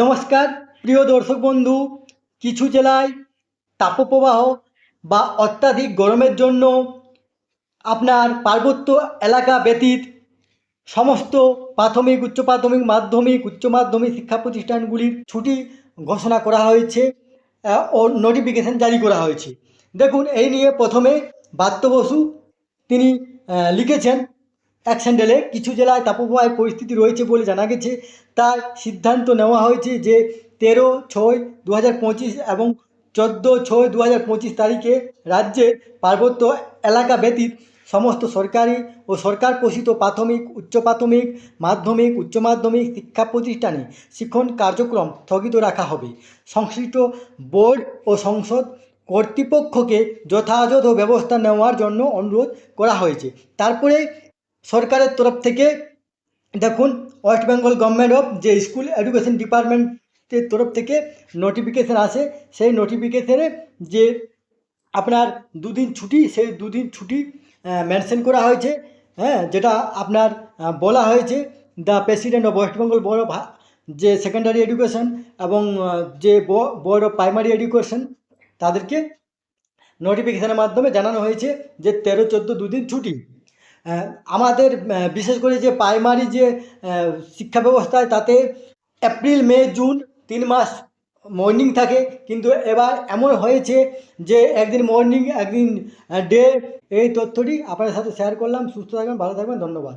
নমস্কার, প্রিয় দর্শক বন্ধু, কিছু জেলায় তাপপ্রবাহ বা অত্যাধিক গরমের জন্য আপনার পার্বত্য এলাকা ব্যতীত সমস্ত প্রাথমিক, উচ্চ প্রাথমিক মাধ্যমিক, উচ্চ মাধ্যমিক শিক্ষা প্রতিষ্ঠানগুলির ছুটি ঘোষণা করা হয়েছে ও নোটিফিকেশন জারি করা হয়েছে। দেখুন, এই নিয়ে প্রথমে বাত্য বসু তিনি লিখেছেন। এক স্যান্ডেলে কিছু জেলায় তাপপ্রবাহের পরিস্থিতি রয়েছে বলে জানা গেছে। তার সিদ্ধান্ত নেওয়া হয়েছে যে তেরো ছয় দু এবং চোদ্দ ছয় দু তারিখে রাজ্যের পার্বত্য এলাকা ব্যতীত সমস্ত সরকারি ও সরকার পোষিত প্রাথমিক, উচ্চ প্রাথমিক, মাধ্যমিক, উচ্চ মাধ্যমিক শিক্ষা প্রতিষ্ঠানে শিক্ষণ কার্যক্রম স্থগিত রাখা হবে। সংশ্লিষ্ট বোর্ড ও সংসদ কর্তৃপক্ষকে যথাযথ ব্যবস্থা নেওয়ার জন্য অনুরোধ করা হয়েছে। তারপরে সরকারের তরফ থেকে দেখুন ওয়েস্ট বেঙ্গল গভর্নমেন্ট অফ যে স্কুল এডুকেশন ডিপার্টমেন্টের তরফ থেকে নোটিফিকেশান আসে। সেই নোটিফিকেশানে যে আপনার দুদিন ছুটি, সেই দুদিন ছুটি মেনশন করা হয়েছে। হ্যাঁ যেটা আপনার বলা হয়েছে the president of West Bengal board of যে সেকেন্ডারি এডুকেশন এবং যে বোর্ড অফ প্রাইমারি এডুকেশন তাদেরকে নোটিফিকেশানের মাধ্যমে জানানো হয়েছে যে তেরো চোদ্দ দুদিন ছুটি। আমাদের বিশেষ করে যে প্রাইমারি যে শিক্ষা ব্যবস্থায় তাতে এপ্রিল মে জুন তিন মাস মর্নিং থাকে। কিন্তু এবার এমন হয়েছে যে একদিন মর্নিং একদিন ডে এই তথ্যটি আপনাদের সাথে শেয়ার করলাম। সুস্থ থাকবেন, ভালো থাকবেন, ধন্যবাদ।